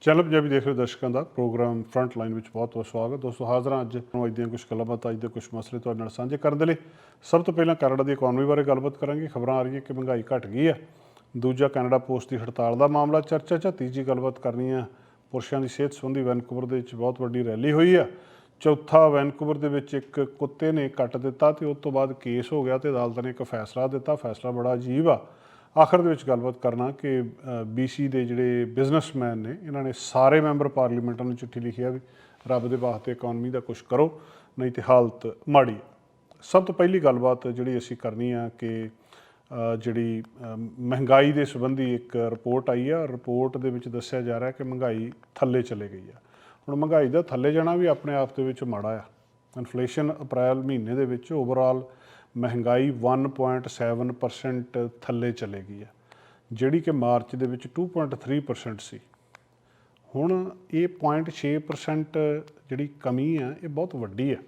Channel Punjabi ਦੇਖ ਰਹੇ ਦਰਸ਼ਕਾਂ ਦਾ ਪ੍ਰੋਗਰਾਮ ਫਰੰਟ ਲਾਈਨ ਵਿੱਚ ਬਹੁਤ ਬਹੁਤ ਸਵਾਗਤ ਦੋਸਤੋ, ਹਾਜ਼ਰ ਹਾਂ ਅੱਜ ਨੂੰ ਅੱਜ ਦੀਆਂ ਕੁਝ ਗੱਲਬਾਤ, ਅੱਜ ਦੇ ਕੁਝ ਮਸਲੇ ਤੁਹਾਡੇ ਨਾਲ ਸਾਂਝੇ ਕਰਨ ਦੇ ਲਈ। ਸਭ ਤੋਂ ਪਹਿਲਾਂ ਕੈਨੇਡਾ ਦੀ ਇਕਨੋਮੀ ਬਾਰੇ ਗੱਲਬਾਤ ਕਰਾਂਗੇ। ਖਬਰਾਂ ਆ ਰਹੀਆਂ ਕਿ ਮਹਿੰਗਾਈ ਘਟ ਗਈ ਹੈ। ਦੂਜਾ ਕੈਨੇਡਾ ਪੋਸਟ ਦੀ ਹੜਤਾਲ ਦਾ ਮਾਮਲਾ ਚਰਚਾ 'ਚ ਤੀਜੀ ਗੱਲਬਾਤ ਕਰਨੀ ਹੈ ਪੁਰਸ਼ਾਂ ਦੀ ਸਿਹਤ ਸੰਬੰਧੀ। ਵੈਨਕੂਵਰ ਦੇ ਵਿੱਚ ਬਹੁਤ ਵੱਡੀ ਰੈਲੀ ਹੋਈ ਆ ਚੌਥਾ, ਵੈਨਕੂਵਰ ਦੇ ਵਿੱਚ ਇੱਕ ਕੁੱਤੇ ਨੇ ਕੱਟ ਦਿੱਤਾ ਤੇ ਉਸ ਤੋਂ ਬਾਅਦ ਕੇਸ ਹੋ ਗਿਆ ਤੇ ਅਦਾਲਤ ਨੇ ਇੱਕ ਫੈਸਲਾ ਦਿੱਤਾ। ਫੈਸਲਾ ਬੜਾ ਅਜੀਬ ਆ। ਆਖਰ ਦੇ ਵਿੱਚ ਗੱਲਬਾਤ ਕਰਨਾ ਕਿ ਬੀਸੀ ਦੇ ਜਿਹੜੇ ਬਿਜ਼ਨਸਮੈਨ ਨੇ, ਇਹਨਾਂ ਨੇ ਸਾਰੇ ਮੈਂਬਰ ਪਾਰਲੀਮੈਂਟ ਨੂੰ ਚਿੱਠੀ ਲਿਖੀ ਆ ਵੀ ਰੱਬ ਦੇ ਵਾਸਤੇ ਇਕਨੋਮੀ ਦਾ ਕੁਝ ਕਰੋ, ਨਹੀਂ ਤੇ ਹਾਲਤ ਮਾੜੀ ਆ। ਸਭ ਤੋਂ ਪਹਿਲੀ ਗੱਲਬਾਤ ਜਿਹੜੀ ਅਸੀਂ ਕਰਨੀ ਆ ਕਿ ਜਿਹੜੀ ਮਹਿੰਗਾਈ ਦੇ ਸੰਬੰਧੀ ਇੱਕ ਰਿਪੋਰਟ ਆਈ ਆ। ਰਿਪੋਰਟ ਦੇ ਵਿੱਚ ਦੱਸਿਆ ਜਾ ਰਿਹਾ ਕਿ ਮਹਿੰਗਾਈ ਥੱਲੇ ਚਲੇ ਗਈ ਆ। ਹੁਣ ਮਹਿੰਗਾਈ ਦਾ ਥੱਲੇ ਜਾਣਾ ਵੀ ਆਪਣੇ ਆਪ ਦੇ ਵਿੱਚ ਮਾੜਾ ਆ। ਇਨਫਲੇਸ਼ਨ ਅਪ੍ਰੈਲ ਮਹੀਨੇ ਦੇ ਵਿੱਚ ਓਵਰਆਲ ਮਹਿੰਗਾਈ 1.7% ਥੱਲੇ ਚਲੇ ਗਈ ਆ ਜਿਹੜੀ ਕਿ ਮਾਰਚ ਦੇ ਵਿੱਚ 2.3% ਸੀ। ਹੁਣ ਇਹ 0.6% ਜਿਹੜੀ ਕਮੀ ਆ ਇਹ ਬਹੁਤ ਵੱਡੀ ਹੈ।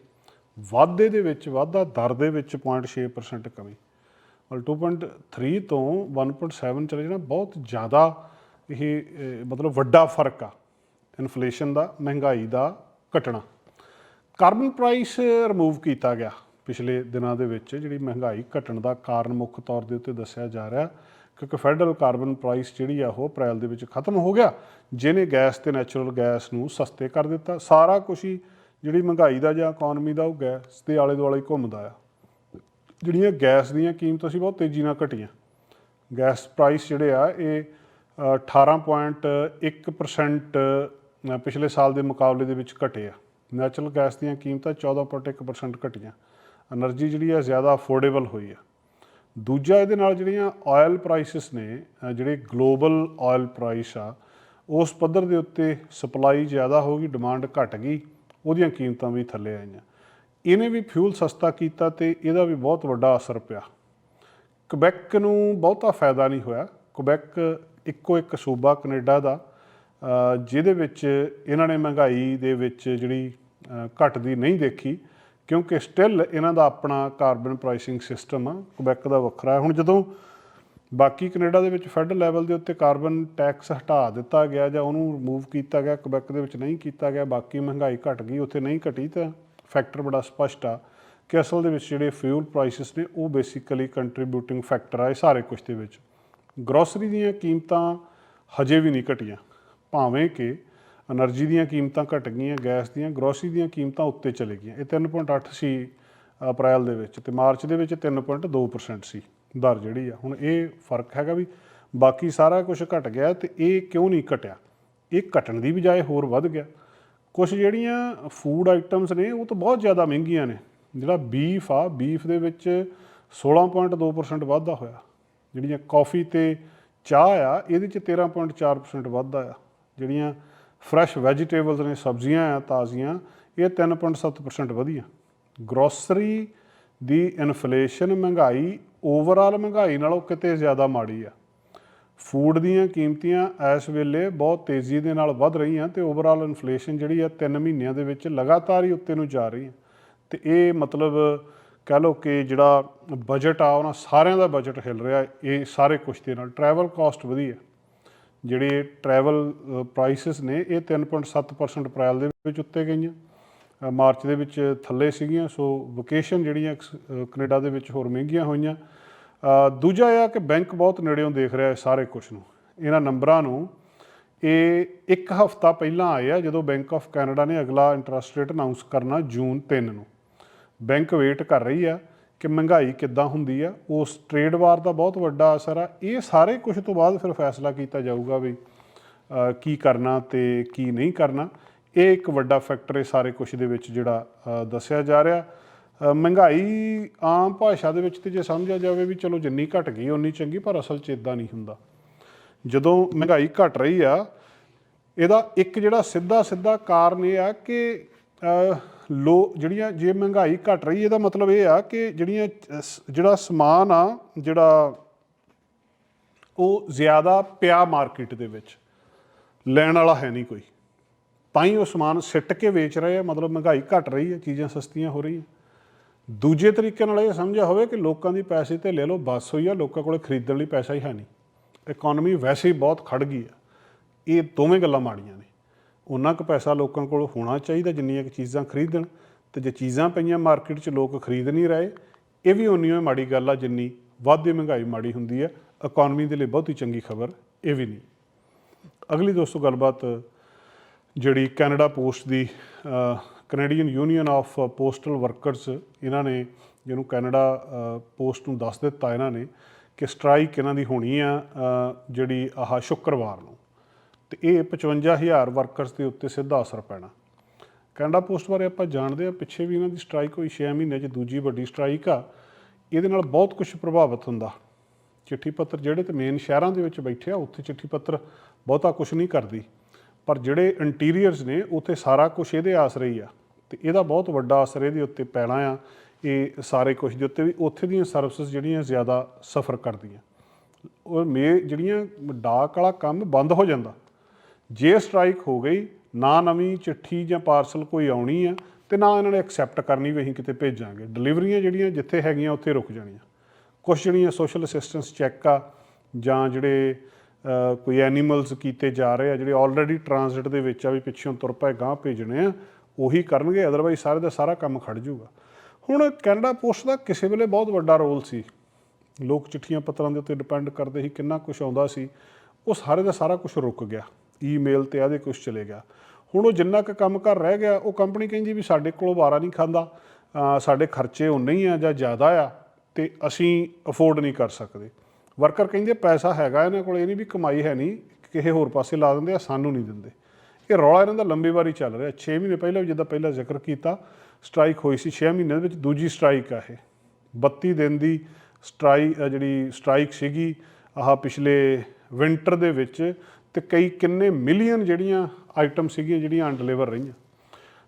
ਵਾਧੇ ਦੇ ਵਿੱਚ, ਵਾਧਾ ਦਰ ਦੇ ਵਿੱਚ 0.6% ਕਮੀ। ਔਰ 2.3 ਤੋਂ 1.7 ਚਲੇ ਜਾਣਾ ਬਹੁਤ ਜ਼ਿਆਦਾ ਇਹ ਮਤਲਬ ਵੱਡਾ ਫ਼ਰਕ ਆ, ਇਨਫਲੇਸ਼ਨ ਦਾ, ਮਹਿੰਗਾਈ ਦਾ ਘਟਣਾ। ਕਾਰਬਨ ਪ੍ਰਾਈਸ ਰਿਮੂਵ ਕੀਤਾ ਗਿਆ। ਪਿਛਲੇ ਦਿਨਾਂ ਦੇ ਵਿੱਚ ਜਿਹੜੀ ਮਹਿੰਗਾਈ ਘਟਣ ਦਾ ਕਾਰਨ ਮੁੱਖ ਤੌਰ ਦੇ ਉੱਤੇ ਦੱਸਿਆ ਜਾ ਰਿਹਾ ਕਿਉਂਕਿ ਫੈਡਰਲ ਕਾਰਬਨ ਪ੍ਰਾਈਸ ਜਿਹੜੀ ਆ ਉਹ ਅਪ੍ਰੈਲ ਦੇ ਵਿੱਚ ਖਤਮ ਹੋ ਗਿਆ। ਜਿਹਨੇ ਗੈਸ ਤੇ ਨੈਚੁਰਲ ਗੈਸ ਨੂੰ ਸਸਤੇ ਕਰ ਦਿੱਤਾ। ਸਾਰਾ ਕੁਝ ਹੀ ਜਿਹੜੀ ਮਹਿੰਗਾਈ ਦਾ ਜਾਂ ਇਕਨੋਮੀ ਦਾ ਉਹ ਗੈਸ ਦੇ ਆਲੇ ਦੁਆਲੇ ਘੁੰਮਦਾ ਆ। ਜਿਹੜੀਆਂ ਗੈਸ ਦੀਆਂ ਕੀਮਤਾਂ ਸੀ ਬਹੁਤ ਤੇਜ਼ੀ ਨਾਲ ਘਟੀਆਂ। ਗੈਸ ਪ੍ਰਾਈਸ ਜਿਹੜੇ ਆ ਇਹ ਅ, 18.1% ਅ, ਪਿਛਲੇ ਸਾਲ ਦੇ ਮੁਕਾਬਲੇ ਦੇ ਵਿੱਚ ਘਟੇ ਆ। ਨੈਚੁਰਲ ਗੈਸ ਦੀਆਂ ਕੀਮਤਾਂ 14.1% ਘਟੀਆਂ। એનર્ਜੀ ਜਿਹੜੀ ਆ ਜ਼ਿਆਦਾ ਅਫੋਰਡੇਬਲ ਹੋਈ ਆ ਦੂਜਾ ਇਹਦੇ ਨਾਲ ਜਿਹੜੀਆਂ ਆਇਲ ਪ੍ਰਾਈਸਸ ਨੇ ਜਿਹੜੇ ਗਲੋਬਲ ਆਇਲ ਪ੍ਰਾਈਸ ਆ, ਉਸ ਪੱਧਰ ਦੇ ਉੱਤੇ ਸਪਲਾਈ ਜ਼ਿਆਦਾ ਹੋ ਗਈ ਡਿਮਾਂਡ ਘਟ ਗਈ, ਉਹਦੀਆਂ ਕੀਮਤਾਂ ਵੀ ਥੱਲੇ ਆਈਆਂ। ਇਹਨੇ ਵੀ ਫਿਊਲ ਸਸਤਾ ਕੀਤਾ ਤੇ ਇਹਦਾ ਵੀ ਬਹੁਤ ਵੱਡਾ ਅਸਰ ਪਿਆ। ਕੁਬੈਕ ਨੂੰ ਬਹੁਤਾ ਫਾਇਦਾ ਨਹੀਂ ਹੋਇਆ। ਕੁਬੈਕ ਇੱਕੋ ਇੱਕ ਸੂਬਾ ਕੈਨੇਡਾ ਦਾ ਜਿਹਦੇ ਵਿੱਚ ਇਹਨਾਂ ਨੇ ਮਹਿੰਗਾਈ ਦੇ ਵਿੱਚ ਜਿਹੜੀ ਘਟ ਨਹੀਂ ਦੇਖੀ। ਕਿਉਂਕਿ ਸਟਿਲ ਇਹਨਾਂ ਦਾ ਆਪਣਾ ਕਾਰਬਨ ਪ੍ਰਾਈਸਿੰਗ ਸਿਸਟਮ ਆ ਕੁਬੈਕ ਦਾ ਵੱਖਰਾ ਹੁਣ ਜਦੋਂ ਬਾਕੀ ਕੈਨੇਡਾ ਦੇ ਵਿੱਚ ਫੈਡਰਲ ਲੈਵਲ ਦੇ ਉੱਤੇ ਕਾਰਬਨ ਟੈਕਸ ਹਟਾ ਦਿੱਤਾ ਗਿਆ ਜਾਂ ਉਹਨੂੰ ਰਿਮੂਵ ਕੀਤਾ ਗਿਆ ਕੁਬੈਕ ਦੇ ਵਿੱਚ ਨਹੀਂ ਕੀਤਾ ਗਿਆ, ਬਾਕੀ ਮਹਿੰਗਾਈ ਘਟ ਗਈ, ਉੱਥੇ ਨਹੀਂ ਘਟੀ ਤਾਂ ਫੈਕਟਰ ਬੜਾ ਸਪਸ਼ਟ ਆ ਕਿ ਅਸਲ ਦੇ ਵਿੱਚ ਜਿਹੜੇ ਫਿਊਲ ਪ੍ਰਾਈਸਸ ਨੇ, ਉਹ ਬੇਸਿਕਲੀ ਕੰਟਰੀਬਿਊਟਿੰਗ ਫੈਕਟਰ ਆ ਇਹ ਸਾਰੇ ਕੁਝ ਦੇ ਵਿੱਚ। ਗਰੋਸਰੀ ਦੀਆਂ ਕੀਮਤਾਂ ਹਜੇ ਵੀ ਨਹੀਂ ਘਟੀਆਂ, ਭਾਵੇਂ ਕਿ એનર્ਜੀ ਦੀਆਂ ਕੀਮਤਾਂ ਘਟ ਗਈਆਂ, ਗੈਸ ਦੀਆਂ, ਗਰੋਸਰੀ ਦੀਆਂ ਕੀਮਤਾਂ ਉੱਤੇ ਚਲੇ ਗਈਆਂ। ਇਹ 3.8 ਸੀ ਅਪ੍ਰੈਲ ਦੇ ਵਿੱਚ ਤੇ ਮਾਰਚ ਦੇ ਵਿੱਚ 3.2% ਸੀ ਦਰ ਜਿਹੜੀ ਆ। ਹੁਣ ਇਹ ਫ਼ਰਕ ਹੈਗਾ ਵੀ ਬਾਕੀ ਸਾਰਾ ਕੁਝ ਘਟ ਗਿਆ ਤੇ ਇਹ ਕਿਉਂ ਨਹੀਂ ਘਟਿਆ? ਇਹ ਘਟਣ ਦੀ ਬਜਾਏ ਹੋਰ ਵੱਧ ਗਿਆ। ਕੁਝ ਜਿਹੜੀਆਂ ਫੂਡ ਆਈਟਮਸ ਨੇ, ਉਹ ਤਾਂ ਬਹੁਤ ਜ਼ਿਆਦਾ ਮਹਿੰਗੀਆਂ ਨੇ। ਜਿਹੜਾ ਬੀਫ ਆ ਬੀਫ ਦੇ ਵਿੱਚ 16.2% ਵਾਧਾ ਹੋਇਆ। ਜਿਹੜੀਆਂ ਕਾਫੀ ਤੇ ਚਾਹ ਆ, ਇਹਦੇ ਚ 13.4% ਵਾਧਾ ਆ। ਜਿਹੜੀਆਂ ਫਰੈਸ਼ ਵੈਜੀਟੇਬਲਸ ਨੇ ਸਬਜ਼ੀਆਂ ਆ, ਤਾਜ਼ੀਆਂ, ਇਹ 3.7% ਵਧੀਆ। ਗਰੋਸਰੀ ਦੀ ਇਨਫਲੇਸ਼ਨ ਮਹਿੰਗਾਈ, ਓਵਰਆਲ ਮਹਿੰਗਾਈ ਨਾਲੋਂ ਕਿਤੇ ਜ਼ਿਆਦਾ ਮਾੜੀ ਆ। ਫੂਡ ਦੀਆਂ ਕੀਮਤੀਆਂ ਇਸ ਵੇਲੇ ਬਹੁਤ ਤੇਜ਼ੀ ਦੇ ਨਾਲ ਵੱਧ ਰਹੀਆਂ ਤੇ ਓਵਰਆਲ ਇਨਫਲੇਸ਼ਨ ਜਿਹੜੀ ਆ 3 ਮਹੀਨਿਆਂ ਦੇ ਵਿੱਚ ਲਗਾਤਾਰ ਹੀ ਉੱਤੇ ਨੂੰ ਜਾ ਰਹੀ ਹੈ ਤੇ ਇਹ ਮਤਲਬ ਕਹਿ ਲਓ ਕਿ ਜਿਹੜਾ ਬਜਟ ਆ, ਉਹਨਾਂ ਸਾਰਿਆਂ ਦਾ ਬਜਟ ਹਿਲ ਰਿਹਾ, ਇਹ ਸਾਰੇ ਕੁਛ ਦੇ ਨਾਲ। ਟਰੈਵਲ ਕਾਸਟ ਵਧੀ ਹੈ ਜਿਹੜੇ ਟਰੈਵਲ ਪ੍ਰਾਈਸਸ ਨੇ, ਇਹ 3.7% ਅਪ੍ਰੈਲ ਦੇ ਵਿੱਚ ਉੱਤੇ ਗਈਆਂ। ਮਾਰਚ ਦੇ ਵਿੱਚ ਥੱਲੇ ਸੀਗੀਆਂ, ਸੋ ਵਕੇਸ਼ਨ ਜਿਹੜੀਆਂ ਅਕਸ- ਕੈਨੇਡਾ ਦੇ ਵਿੱਚ ਹੋਰ ਮਹਿੰਗੀਆਂ ਹੋਈਆਂ। ਦੂਜਾ ਇਹ ਆ ਕਿ ਬੈਂਕ ਬਹੁਤ ਨੇੜਿਓਂ ਦੇਖ ਰਿਹਾ ਹੈ ਸਾਰੇ ਕੁਝ ਨੂੰ। ਇਹਨਾਂ ਨੰਬਰਾਂ ਨੂੰ, ਇਹ ਇੱਕ ਹਫ਼ਤਾ ਪਹਿਲਾਂ ਆਏ ਆ ਜਦੋਂ ਬੈਂਕ ਆਫ ਕੈਨੇਡਾ ਨੇ ਅਗਲਾ ਇੰਟਰਸਟ ਰੇਟ ਅਨਾਉਂਸ ਕਰਨਾ ਜੂਨ 3 ਨੂੰ। ਬੈਂਕ ਵੇਟ ਕਰ ਰਹੀ ਆ। ਕਿ ਮਹਿੰਗਾਈ ਕਿੱਦਾਂ ਹੁੰਦੀ ਆ, ਉਸ ਟ੍ਰੇਡ ਵਾਰ ਦਾ ਬਹੁਤ ਵੱਡਾ ਅਸਰ ਆ। ਇਹ ਸਾਰੇ ਕੁਝ ਤੋਂ ਬਾਅਦ ਫਿਰ ਫੈਸਲਾ ਕੀਤਾ ਜਾਊਗਾ ਵੀ ਕੀ ਕਰਨਾ ਤੇ ਕੀ ਨਹੀਂ ਕਰਨਾ। ਇਹ ਇੱਕ ਵੱਡਾ ਫੈਕਟਰ ਹੈ ਸਾਰੇ ਕੁਝ ਦੇ ਵਿੱਚ ਜਿਹੜਾ ਦੱਸਿਆ ਜਾ ਰਿਹਾ। ਮਹਿੰਗਾਈ ਆਮ ਭਾਸ਼ਾ ਦੇ ਵਿੱਚ ਤੇ ਜੇ ਸਮਝਿਆ ਜਾਵੇ ਵੀ ਚਲੋ ਜਿੰਨੀ ਘਟ ਗਈ ਉਨੀ ਚੰਗੀ, ਪਰ ਅਸਲ 'ਚ ਇਦਾਂ ਨਹੀਂ ਹੁੰਦਾ। ਜਦੋਂ ਮਹਿੰਗਾਈ ਘਟ ਰਹੀ ਆ, ਇਹਦਾ ਇੱਕ ਜਿਹੜਾ ਸਿੱਧਾ ਸਿੱਧਾ ਕਾਰਨ ਇਹ ਆ ਕਿ ਲੋ ਜਿਹੜੀਆਂ ਜੇ ਮਹਿੰਗਾਈ ਘਟ ਰਹੀ, ਇਹਦਾ ਮਤਲਬ ਇਹ ਆ ਕਿ ਜਿਹੜੀਆਂ ਜਿਹੜਾ ਸਮਾਨ ਆ, ਜਿਹੜਾ ਉਹ ਜ਼ਿਆਦਾ ਪਿਆ ਮਾਰਕੀਟ ਦੇ ਵਿੱਚ, ਲੈਣ ਵਾਲਾ ਹੈ ਨਹੀਂ ਕੋਈ। ਤਾਂ ਹੀ ਉਹ ਸਮਾਨ ਸਿੱਟ ਕੇ ਵੇਚ ਰਹੇ ਆ, ਮਤਲਬ ਮਹਿੰਗਾਈ ਘਟ ਰਹੀ ਹੈ, ਚੀਜ਼ਾਂ ਸਸਤੀਆਂ ਹੋ ਰਹੀਆਂ। ਦੂਜੇ ਤਰੀਕੇ ਨਾਲ ਇਹ ਸਮਝਿਆ ਹੋਵੇ ਕਿ ਲੋਕਾਂ ਦੀ ਪੈਸੇ ਤੇ ਲੈ ਲਓ, ਬਸ ਹੋਈ ਆ, ਲੋਕਾਂ ਕੋਲੇ ਖਰੀਦਣ ਲਈ ਪੈਸਾ ਹੀ ਹੈ ਨਹੀਂ। ਇਕਨੋਮੀ ਵੈਸੇ ਹੀ ਬਹੁਤ ਖੜ ਗਈ ਆ। ਇਹ ਦੋਵੇਂ ਗੱਲਾਂ ਮਾੜੀਆਂ ਨੇ। ਉਹਨਾਂ ਕੁ ਪੈਸਾ ਲੋਕਾਂ ਕੋਲ ਹੋਣਾ ਚਾਹੀਦਾ ਜਿੰਨੀਆਂ ਕੁ ਚੀਜ਼ਾਂ ਖਰੀਦਣ। ਤੇ ਜੇ ਚੀਜ਼ਾਂ ਪਈਆਂ ਮਾਰਕੀਟ 'ਚ ਲੋਕ ਖਰੀਦ ਨਹੀਂ ਰਹੇ, ਇਹ ਵੀ ਉਨੀ ਹੀ ਮਾੜੀ ਗੱਲ ਆ ਜਿੰਨੀ ਵਾਧੇ ਮਹਿੰਗਾਈ ਮਾੜੀ ਹੁੰਦੀ ਹੈ ਇਕਨੋਮੀ ਦੇ ਲਈ ਬਹੁਤੀ ਚੰਗੀ ਖਬਰ, ਇਹ ਵੀ ਨਹੀਂ। ਅਗਲੀ ਦੋਸਤੋ ਗੱਲਬਾਤ, ਜਿਹੜੀ Canada Post the Canadian Union of Postal Workers ਇਹਨਾਂ ਨੇ ਜਿਹਨੂੰ ਕੈਨੇਡਾ ਪੋਸਟ ਨੂੰ ਦੱਸ ਦਿੱਤਾ ਇਹਨਾਂ ਨੇ ਕਿ ਸਟ੍ਰਾਈਕ ਇਹਨਾਂ ਦੀ ਹੋਣੀ ਆ ਜਿਹੜੀ ਆਹ ਸ਼ੁੱਕਰਵਾਰ ਨੂੰ। ਤੇ ਇਹ 55000 ਵਰਕਰਸ ਦੇ ਉੱਤੇ ਸਿੱਧਾ ਅਸਰ ਪੈਣਾ। ਕੈਨੇਡਾ ਪੋਸਟ ਬਾਰੇ ਆਪਾਂ ਜਾਣਦੇ ਆ ਪਿੱਛੇ ਵੀ ਇਹਨਾਂ ਦੀ ਸਟ੍ਰਾਈਕ ਹੋਈ 6 ਮਹੀਨੇ 'ਚ ਦੂਜੀ ਵੱਡੀ ਸਟ੍ਰਾਈਕ ਆ। ਇਹਦੇ ਨਾਲ ਬਹੁਤ ਕੁਝ ਪ੍ਰਭਾਵਿਤ ਹੁੰਦਾ। ਚਿੱਠੀ ਪੱਤਰ ਜਿਹੜੇ ਤੇ ਮੇਨ ਸ਼ਹਿਰਾਂ ਦੇ ਵਿੱਚ ਬੈਠੇ ਆ, ਉੱਥੇ ਚਿੱਠੀ ਪੱਤਰ ਬਹੁਤਾ ਕੁਝ ਨਹੀਂ ਕਰਦੀ। ਪਰ ਜਿਹੜੇ ਇੰਟੀਰੀਅਰਸ ਨੇ, ਉੱਥੇ ਸਾਰਾ ਕੁਝ ਇਹਦੇ ਆਸਰੇ ਹੀ ਆ। ਤੇ ਇਹਦਾ ਬਹੁਤ ਵੱਡਾ ਅਸਰ ਇਹਦੇ ਉੱਤੇ ਪੈਣਾ ਆ, ਇਹ ਸਾਰੇ ਕੁਝ ਦੇ ਉੱਤੇ ਵੀ। ਉੱਥੇ ਦੀਆਂ ਸਰਵਿਸਿਜ਼ ਜਿਹੜੀਆਂ ਜ਼ਿਆਦਾ ਸਫਰ ਕਰਦੀਆਂ। ਉਹ ਮੇ ਜਿਹੜੀਆਂ ਡਾਕ ਵਾਲਾ ਕੰਮ ਬੰਦ ਹੋ ਜਾਂਦਾ ਜੇ ਸਟ੍ਰਾਈਕ ਹੋ ਗਈ, ਨਾ ਨਵੀਂ ਚਿੱਠੀ ਜਾਂ ਪਾਰਸਲ ਕੋਈ ਆਉਣੀ ਆ, ਤੇ ਨਾ ਇਹਨਾਂ ਨੇ ਐਕਸੈਪਟ ਕਰਨੀ ਵੀ ਅਸੀਂ ਕਿਤੇ ਭੇਜਾਂਗੇ। ਡਿਲੀਵਰੀਆਂ ਜਿਹੜੀਆਂ ਜਿੱਥੇ ਹੈਗੀਆਂ, ਉੱਥੇ ਰੁਕ ਜਾਣੀਆਂ। ਕੁਛ ਜਿਹੜੀਆਂ ਸੋਸ਼ਲ ਅਸਿਸਟੈਂਸ ਚੈੱਕ ਆ, ਜਾਂ ਜਿਹੜੇ ਕੋਈ ਐਨੀਮਲਸ ਕੀਤੇ ਜਾ ਰਹੇ ਆ, ਜਿਹੜੇ ਆਲਰੇਡੀ ਟ੍ਰਾਂਜ਼ਿਟ ਦੇ ਵਿੱਚ ਆ, ਵੀ ਪਿੱਛੋਂ ਤੁਰ ਪਏ ਗਾਂ ਭੇਜਣੇ ਆ, ਉਹੀ ਕਰਨਗੇ ਅਦਰਵਾਈਜ਼ ਸਾਰੇ ਦਾ ਸਾਰਾ ਕੰਮ ਖੜ ਜਾਊਗਾ। ਹੁਣ ਕੈਨੇਡਾ ਪੋਸਟ ਦਾ ਕਿਸੇ ਵੇਲੇ ਬਹੁਤ ਵੱਡਾ ਰੋਲ ਸੀ। ਲੋਕ ਚਿੱਠੀਆਂ ਪੱਤਰਾਂ ਦੇ ਉੱਤੇ ਡਿਪੈਂਡ ਕਰਦੇ ਸੀ ਕਿੰਨਾ ਕੁਝ ਆਉਂਦਾ ਸੀ। ਉਹ ਸਾਰੇ ਦਾ ਸਾਰਾ ਕੁਝ ਰੁਕ ਗਿਆ। ਈਮੇਲ ਤੇ ਆਦੇ ਕੁਝ ਚਲੇ ਗਿਆ। ਹੁਣ ਉਹ ਜਿੰਨਾ ਕੁ ਕੰਮ ਕਰ ਰਹਿ ਗਿਆ, ਉਹ ਕੰਪਨੀ ਕਹਿੰਦੀ ਵੀ ਸਾਡੇ ਕੋਲੋਂ ਵਾਰਾ ਨਹੀਂ ਖਾਂਦਾ ਸਾਡੇ ਖਰਚੇ ਉਨੇ ਹੀ ਆ ਜਾਂ ਜ਼ਿਆਦਾ ਆ ਤੇ ਅਸੀਂ ਅਫੋਰਡ ਨਹੀਂ ਕਰ ਸਕਦੇ। ਵਰਕਰ ਕਹਿੰਦੇ ਪੈਸਾ ਹੈਗਾ ਇਹਨਾਂ ਕੋਲ, ਇਹ ਨਹੀਂ ਵੀ ਕਮਾਈ ਹੈ ਨਹੀਂ, ਕਿਸੇ ਹੋਰ ਪਾਸੇ ਲਾ ਦਿੰਦੇ ਆ, ਸਾਨੂੰ ਨਹੀਂ ਦਿੰਦੇ। ਇਹ ਰੌਲਾ ਇਹਨਾਂ ਦਾ ਲੰਬੀ ਵਾਰੀ ਚੱਲ ਰਿਹਾ। 6 ਮਹੀਨੇ ਪਹਿਲਾਂ ਵੀ ਜਿੱਦਾਂ ਪਹਿਲਾਂ ਜ਼ਿਕਰ ਕੀਤਾ ਸਟ੍ਰਾਈਕ ਹੋਈ ਸੀ 6 ਮਹੀਨਿਆਂ ਦੇ ਵਿੱਚ, ਦੂਜੀ ਸਟ੍ਰਾਈਕ ਆ ਇਹ। 32 ਦਿਨ ਦੀ ਸਟ੍ਰਾਈਕ ਜਿਹੜੀ ਸਟ੍ਰਾਈਕ ਸੀਗੀ, ਆਹ ਪਿਛਲੇ ਵਿੰਟਰ ਦੇ ਵਿੱਚ ਤੇ ਕਈ ਕਿੰਨੇ ਮਿਲੀਅਨ ਜਿਹੜੀਆਂ ਆਈਟਮ ਸੀਗੀਆਂ ਜਿਹੜੀਆਂ ਅਨਡਿਲੀਵਰ ਰਹੀਆਂ।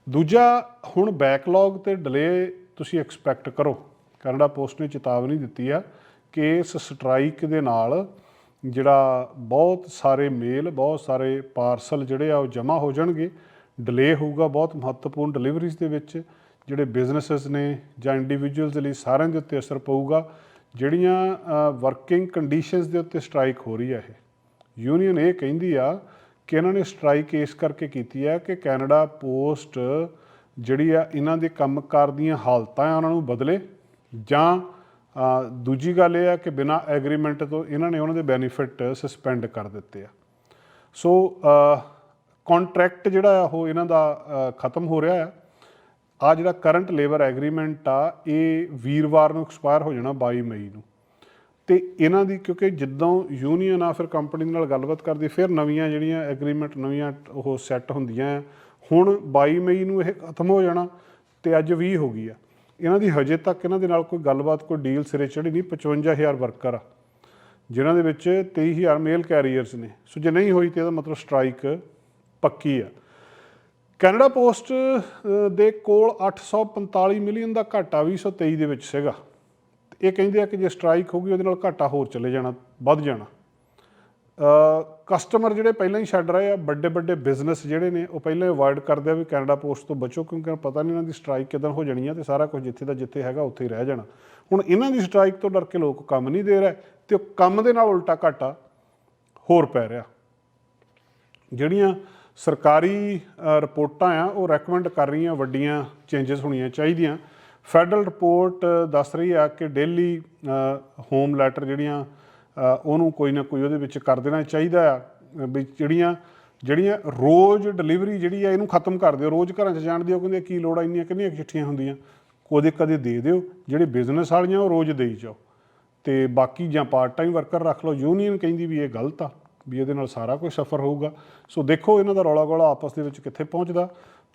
ਦੂਜਾ, ਹੁਣ ਬੈਕਲੌਗ ਤੇ ਡਿਲੇ ਤੁਸੀਂ ਐਕਸਪੈਕਟ ਕਰੋ। ਕੈਨੇਡਾ ਪੋਸਟ ਨੇ ਚੇਤਾਵਨੀ ਦਿੱਤੀ ਆ ਕਿ ਇਸ ਸਟ੍ਰਾਈਕ ਦੇ ਨਾਲ ਜਿਹੜਾ ਬਹੁਤ ਸਾਰੇ ਮੇਲ, ਬਹੁਤ ਸਾਰੇ ਪਾਰਸਲ ਜਿਹੜੇ ਆ ਉਹ ਜਮ੍ਹਾਂ ਹੋ ਜਾਣਗੇ। ਡਿਲੇ ਹੋਊਗਾ ਬਹੁਤ ਮਹੱਤਵਪੂਰਨ ਡਿਲੀਵਰੀਜ਼ ਦੇ ਵਿੱਚ, ਜਿਹੜੇ ਬਿਜ਼ਨੈਸਸ ਨੇ ਜਾਂ ਇੰਡੀਵਿਜੂਅਲਸ ਦੇ ਲਈ ਸਾਰਿਆਂ ਦੇ ਉੱਤੇ ਅਸਰ ਪਊਗਾ। ਜਿਹੜੀਆਂ ਵਰਕਿੰਗ ਕੰਡੀਸ਼ਨਸ ਦੇ ਉੱਤੇ ਸਟ੍ਰਾਈਕ ਹੋ ਰਹੀ ਹੈ ਇਹ। ਯੂਨੀਅਨ ਇਹ ਕਹਿੰਦੀ ਆ ਕਿ ਇਹਨਾਂ ਨੇ ਸਟ੍ਰਾਈਕ ਇਸ ਕਰਕੇ ਕੀਤੀ ਆ ਕਿ ਕੈਨੇਡਾ ਪੋਸਟ ਜਿਹੜੀ ਆ ਇਹਨਾਂ ਦੇ ਕੰਮਕਾਰ ਦੀਆਂ ਹਾਲਤਾਂ ਆ ਉਹਨਾਂ ਨੂੰ ਬਦਲੇ ਜਾਂ ਦੂਜੀ ਗੱਲ ਇਹ ਆ ਕਿ ਬਿਨਾ ਐਗਰੀਮੈਂਟ ਤੋਂ ਇਹਨਾਂ ਨੇ ਉਹਨਾਂ ਦੇ ਬੈਨੀਫਿਟ ਸਸਪੈਂਡ ਕਰ ਦਿੱਤੇ ਆ। ਸੋ ਕੰਟਰੈਕਟ ਜਿਹੜਾ ਆ ਉਹ ਇਹਨਾਂ ਦਾ ਖਤਮ ਹੋ ਰਿਹਾ ਆ। ਆ ਜਿਹੜਾ ਕਰੰਟ ਲੇਬਰ ਐਗਰੀਮੈਂਟ ਆ, ਇਹ ਵੀਰਵਾਰ ਨੂੰ ਐਕਸਪਾਇਰ ਹੋ ਜਾਣਾ 22 ਮਈ ਨੂੰ। ਤੇ ਇਹਨਾਂ ਦੀ, ਕਿਉਂਕਿ ਜਿੱਦਾਂ ਯੂਨੀਅਨ ਆ, ਫਿਰ ਕੰਪਨੀ ਨਾਲ ਗੱਲਬਾਤ ਕਰਦੀ, ਫਿਰ ਨਵੀਆਂ ਜਿਹੜੀਆਂ ਐਗਰੀਮੈਂਟ ਨਵੀਆਂ ਉਹ ਸੈੱਟ ਹੁੰਦੀਆਂ ਆ। ਹੁਣ 22 ਮਈ ਨੂੰ ਇਹ ਖਤਮ ਹੋ ਜਾਣਾ ਤੇ ਅੱਜ 20 ਹੋ ਗਈ ਆ। ਇਹਨਾਂ ਦੀ ਹਜੇ ਤੱਕ ਇਹਨਾਂ ਦੇ ਨਾਲ ਕੋਈ ਗੱਲਬਾਤ, ਕੋਈ ਡੀਲ ਸਿਰੇ ਚੜੀ ਨਹੀਂ 55000 ਵਰਕਰ ਆ, ਜਿਨ੍ਹਾਂ ਦੇ ਵਿੱਚ 23000 ਮੇਲ ਕੈਰੀਅਰਸ ਨੇ। ਸੋ ਜੇ ਨਹੀਂ ਹੋਈ ਤੇ ਇਹਦਾ ਮਤਲਬ ਸਟ੍ਰਾਈਕ ਪੱਕੀ ਆ। ਕੈਨੇਡਾ ਪੋਸਟ ਦੇ ਕੋਲ 845 ਮਿਲੀਅਨ ਦਾ ਘਾਟਾ 2023 ਦੇ ਵਿੱਚ ਸੀਗਾ। ਇਹ ਕਹਿੰਦੇ ਆ ਕਿ ਜੇ ਸਟ੍ਰਾਈਕ ਗਈ, ਉਹਦੇ ਨਾਲ ਘਾਟਾ ਹੋਰ ਚਲੇ ਜਾਣਾ, ਵੱਧ ਜਾਣਾ। ਕਸਟਮਰ ਜਿਹੜੇ ਪਹਿਲਾਂ ਹੀ ਛੱਡ ਰਹੇ ਆ ਵੱਡੇ ਵੱਡੇ ਬਿਜ਼ਨਸ ਜਿਹੜੇ ਨੇ, ਉਹ ਪਹਿਲਾਂ ਅਵੋਇਡ ਕਰਦੇ ਆ ਵੀ ਕੈਨੇਡਾ ਪੋਸਟ ਤੋਂ ਬਚੋ, ਕਿਉਂਕਿ ਪਤਾ ਨਹੀਂ ਇਹਨਾਂ ਦੀ ਸਟ੍ਰਾਈਕ ਕਿਦਾਂ ਹੋ ਜਾਣੀ ਆ ਤੇ ਸਾਰਾ ਕੁਝ ਜਿੱਥੇ ਦਾ ਜਿੱਥੇ ਹੈਗਾ, ਉੱਥੇ ਹੀ ਰਹਿ ਜਾਣਾ। ਹੁਣ ਇਹਨਾਂ ਦੀ ਸਟ੍ਰਾਈਕ ਤੋਂ ਡਰ ਕੇ ਲੋਕ ਕੰਮ ਨਹੀਂ ਦੇ ਰਹੇ, ਤੇ ਉਹ ਕੰਮ ਦੇ ਨਾਲ ਉਲਟਾ ਘਾਟਾ ਹੋਰ ਪੈ ਰਿਹਾ। ਜਿਹੜੀਆਂ ਸਰਕਾਰੀ ਰਿਪੋਰਟਾਂ ਆ, ਉਹ ਰეკਮੈਂਡ ਕਰ ਰਹੀਆਂ ਵੱਡੀਆਂ ਚੇਂਜਸ ਹੋਣੀਆਂ ਚਾਹੀਦੀਆਂ। ਫੈਡਰਲ ਰਿਪੋਰਟ ਦੱਸ ਰਹੀ ਆ ਕਿ ਡੇਲੀ ਹੋਮ ਲੈਟਰ ਜਿਹੜੀਆਂ ਉਹਨੂੰ ਕੋਈ ਨਾ ਕੋਈ ਉਹਦੇ ਵਿੱਚ ਕਰ ਦੇਣਾ ਚਾਹੀਦਾ ਆ, ਵੀ ਜਿਹੜੀਆਂ ਜਿਹੜੀਆਂ ਰੋਜ਼ ਡਿਲੀਵਰੀ ਜਿਹੜੀ ਆ ਇਹਨੂੰ ਖਤਮ ਕਰ ਦਿਓ, ਰੋਜ਼ ਘਰਾਂ 'ਚ ਜਾਣ ਦਿਓ, ਕਹਿੰਦੇ ਕੀ ਲੋੜ ਆ, ਇੰਨੀਆਂ ਕਿੰਨੀਆਂ ਕੁ ਚਿੱਠੀਆਂ ਹੁੰਦੀਆਂ। ਕੋਦੇ ਕਦੇ ਦੇ ਦਿਓ, ਜਿਹੜੇ ਬਿਜ਼ਨਸ ਵਾਲੀਆਂ ਉਹ ਰੋਜ਼ ਦੇਈ ਜਾਓ। ਤੇ ਬਾਕੀ ਜਾਂ ਪਾਰਟ ਟਾਈਮ ਵਰਕਰ ਰੱਖ ਲਓ ਯੂਨੀਅਨ ਕਹਿੰਦੀ ਵੀ ਇਹ ਗਲਤ ਆ, ਵੀ ਇਹਦੇ ਨਾਲ ਸਾਰਾ ਕੁਝ ਸਫਰ ਹੋਊਗਾ। ਸੋ ਦੇਖੋ ਇਹਨਾਂ ਦਾ ਰੌਲਾ ਗੋਲਾ ਆਪਸ ਦੇ ਵਿੱਚ ਕਿੱਥੇ ਪਹੁੰਚਦਾ,